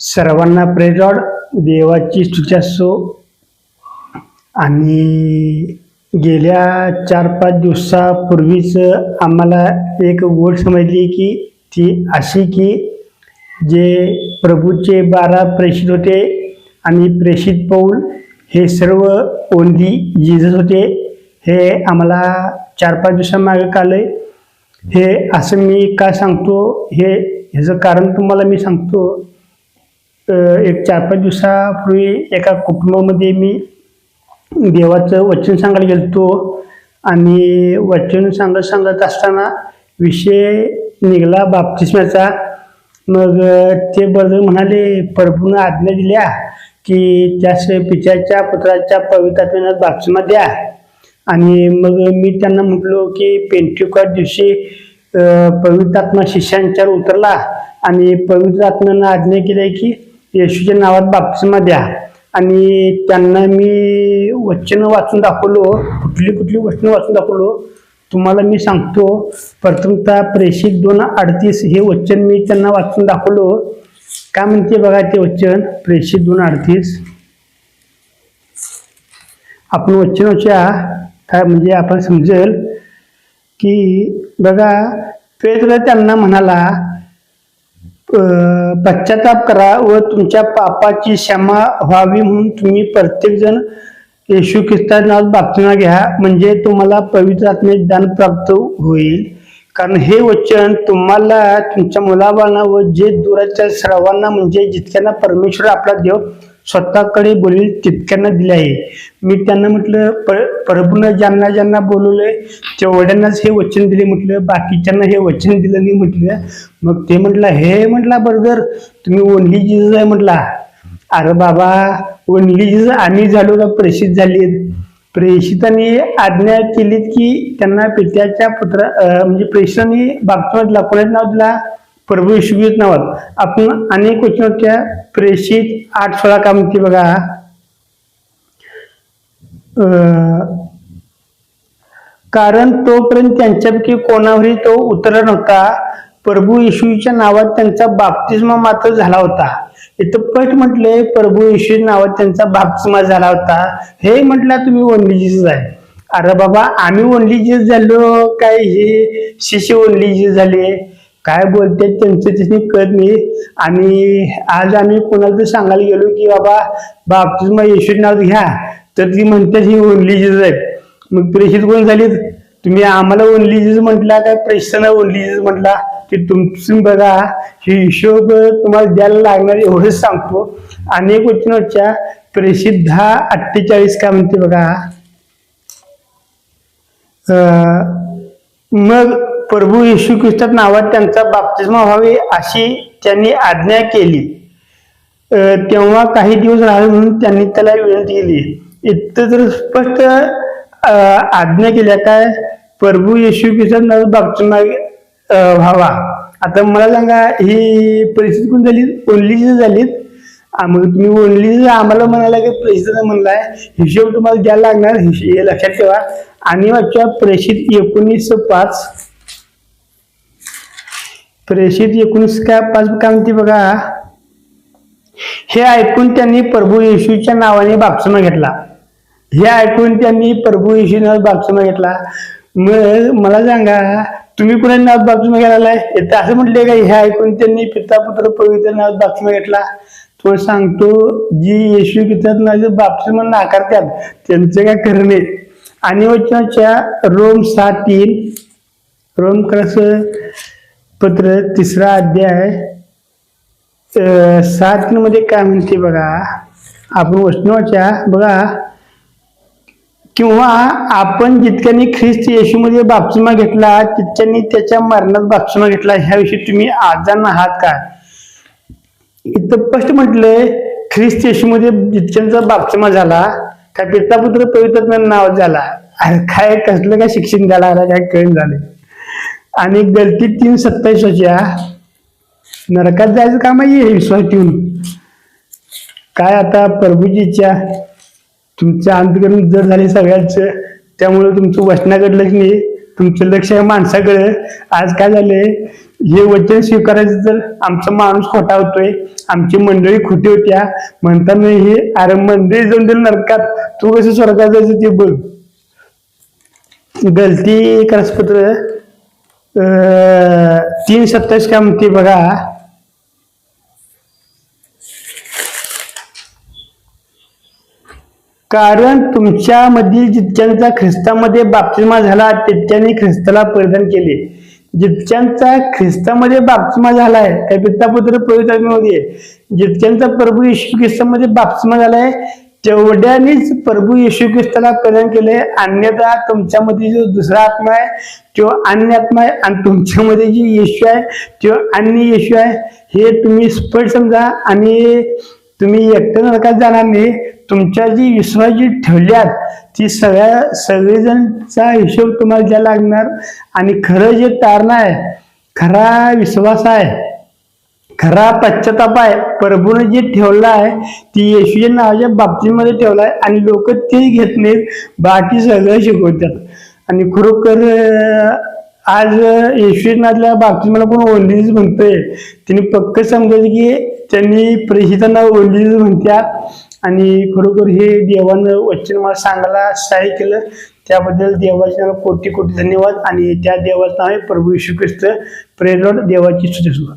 सर्वांना प्रेजॉड देवाची स्तुती असो. आणि गेल्या चार पाच दिवसापूर्वीच आम्हाला एक गोड समजली की ती अशी की जे प्रभूचे बारा प्रेषित होते आणि प्रेषित पाऊल हे सर्व ओनली जिजस होते. हे आम्हाला चार पाच दिवसामागे कळलं हे असं मी का सांगतो? हे ह्याचं कारण तुम्हाला मी सांगतो. एक चार पाच दिवसापूर्वी एका कुटुंबामध्ये मी देवाचं वचन सांगायला गेलतो. आणि वचन सांगत सांगत असताना विषय निघाला बाप्तिस्म्याचा मग ते बरोबर म्हणाले प्रभूनं आज्ञा दिल्या की त्यास पित्याच्या पुत्राच्या पवित्रात्म्यानं बाप्तिस्मा द्या. आणि मग मी त्यांना म्हटलो की पेंटिकॉट दिवशी पवित्रात्मा शिष्यांच्यावर उतरला. आणि पवित्रात्म्यानं आज्ञा केली की येशूच्या नावात बाप्तिस्मा द्या. आणि त्यांना मी वचन वाचून दाखवलो कुठली कुठली वचनं वाचून दाखवलो तुम्हाला मी सांगतो प्रथमतः प्रेषित दोन अडतीस हे वचन मी त्यांना वाचून दाखवलो. काय म्हणते बघा ते वचन? प्रेषित दोन अडतीस. आपण वचन काय म्हणजे आपण समजेल की बघा पेत्र त्यांना म्हणाला पश्चाताप करा व तुमच्या पापाची क्षमा व्हावी म्हणून तुम्ही प्रत्येकजण येशू ख्रिस्ता बातम्या घ्या. म्हणजे तुम्हाला पवित्र आत्मे दान प्राप्त होईल. कारण हे वचन तुम्हाला तुमच्या मुलाबांना व जे दुराच्या सर्वांना म्हणजे जितक्यांना परमेश्वर आपला देव स्वतःकडे बोलेल तितक्यांना दिले आहे. मी त्यांना म्हटलं पर प्रभूनं ज्यांना ज्यांना बोलवलंय तेवढ्यांनाच हे वचन दिले म्हटलं बाकीच्यांना हे वचन दिलं नाही म्हटलं. मग ते म्हटलं हे म्हटला बरोबर तुम्ही ओनली जीजस आहे म्हटला. अरे बाबा ओनली जीजस आम्ही झालो का प्रेषित झाली प्रेषितांनी आज्ञा केलीत की त्यांना पित्याच्या पुत्र म्हणजे प्रेषितांनी बाप्तिस्मा कोणाचं नाव दिला. प्रभू विश्वजीत नावात. आपण अनेक वचनाच्या प्रेषित आठ सोळा काम म्हणते बघा. अं, कारण तोपर्यंत त्यांच्यापैकी कोणावरही तो उतरला नव्हता. प्रभू येशूच्या नावात त्यांचा बाप्तिस्मा मात्र झाला होता. इथं पट म्हटले प्रभू येशू नावात त्यांचा बाप्तिस्मा झाला होता. हे म्हटलं तुम्ही ओनली जीसस आहे. अरे बाबा आम्ही ओनली जीस झालो. काय हे? शिष्य ओनली जीस झाले. काय बोलते त्यांचं तिथे कळत नाही. आणि आज आम्ही कोणाला तर सांगायला गेलो की बाबा बाप्तिस्मा येशू नाव घ्या. तर ती म्हणतात ही ओनली जीज आहेत. मग प्रेषित कोण झालीत तुम्ही आम्हाला ओनली जीज म्हटला काय? प्रेषितांना ओनली जीज म्हटला? की तुमचं बघा हे हिशोब तुम्हाला द्यायला लागणार एवढंच सांगतो. अनेक वचनाच्या प्रेषित दहा अठ्ठेचाळीस काय म्हणते बघा? मग प्रभू येशू ख्रिस्तात नावात त्यांचा बाप्तिस्मा व्हावे अशी त्यांनी आज्ञा केली. तेव्हा काही दिवस राहिले म्हणून त्यांनी त्याला विनंती केली. इथं तर स्पष्ट आज्ञा केल्या काय? प्रभू येशू ख्रिस्तात नावात बाप्तिस्मा व्हावा आता मला सांगा ही परिस्थिती कोण झाली? ओनली झालीत मग तुम्ही ओनली आम्हाला म्हणाला की प्रेषित म्हणलाय हिशोब तुम्हाला द्यायला लागणार हिश- हे लक्षात ठेवा. आणि वाच्या प्रेषित एकोणीस पाच. प्रेषित एकोणीस काय पाच काय म्हणते बघा. हे ऐकून त्यांनी प्रभू येशूच्या नावाने बाप्समा घेतला. हे ऐकून त्यांनी प्रभू येशू नाव बाप्समा घेतला. मग मला सांगा तुम्ही कुणा नाव बाप्समा घ्यायला येतं असं म्हटले का हे ऐकून त्यांनी पिता पुत्र पवित्र नावात बाप्समा घेतला? तो सांगतो जी येशू कितात नावाचे बाप्समा नाकारतात त्यांचं काय करणे आणि वचनाच्या रोम सहा तीन रोम कसं पत्र तिसरा अध्याय सात मध्ये काय म्हणते बघा आपण वैष्णवाच्या बघा. किंवा आपण जितक्याने ख्रिस्त येशूमध्ये बाप्तिस्मा घेतला तितक्याने त्याच्या मरणात बाप्तिस्मा घेतला ह्याविषयी तुम्ही आजान आहात का? इथं स्पष्ट म्हटलंय ख्रिस्त येशूमध्ये जितक्यांचा बाप्तिस्मा झाला काय पितापुत्र पवित्र नाव झाला. अरे काय कसलं काय शिक्षण झालं अरे काय कळण झालं आणि गलती तीन सत्तावीसच्या. नरकात जायचं काम आहे हे विश्वास ठेवून. काय आता प्रभूजीच्या तुमचं अंतकरण जर झाले सगळ्यांचं त्यामुळे तुमचं वचनाकडे लक्ष नाही. तुमचं लक्ष आहे माणसाकडे. आज काय झाले हे वचन स्वीकारायचं तर आमचा माणूस खोटा होतोय आमची मंडळी खोटी होत्या म्हणताना हे अरे मंडळी जाऊन दिलं नरकात. तू कसं स्वर्गात जायचं ते बघ. गलती करासपत्र तीन सत्तावीस काय म्हणते बघा. कारण तुमच्यामधील जितक्यांचा ख्रिस्तामध्ये बाप्तिमा झाला तितक्यांनी ख्रिस्ताला परिधान केले. जितक्यांचा ख्रिस्तामध्ये बाप्तिमा झालाय त्या पित्तापुत्र पवित्रात्म्यामध्ये जितक्यांचा प्रभू येशू ख्रिस्तामध्ये बाप्तिमा झालाय तेवढ्यानेच प्रभू येशू ख्रिस्ताला परिधान केले अन्यथा तुमच्यामध्ये जो दुसरा आत्मा आहे तो अन्य आत्मा आहे आणि तुमच्यामध्ये जी येशू आहे तो अन्य येशू आहे. हे तुम्ही स्पष्ट समजा आणि तुम्ही एकट्या नरकात जाणार नाही. तुमच्या जी विश्वास जी ठेवल्यात ती सगळ्या सगळेजणचा हिशोब तुम्हाला द्यायला लागणार. आणि खरं जे तारण आहे खरा विश्वास आहे खरा पश्चाताप आहे. प्रभूने जे ठेवलं आहे ती येशूच्या नावाच्या बाबतीमध्ये ठेवलं आहे आणि लोक ते घेत नाहीत. बाकी सगळं शिकवतात. आणि खरोखर आज येशूनाथल्या बाबतीत मला कोण ओलीच म्हणतोय. त्यांनी पक्क समजायचं की त्यांनी प्रेषितांना ओलीज म्हणतात. आणि खरोखर हे देवानं वचन मला सांगायला सहाय्य केलं. त्याबद्दल देवाचे कोटी कोटी धन्यवाद. आणि त्या देवाचं नाव आहे प्रभू येशू ख्रिस्त. प्रेरड देवाची सुद्धा. सुरू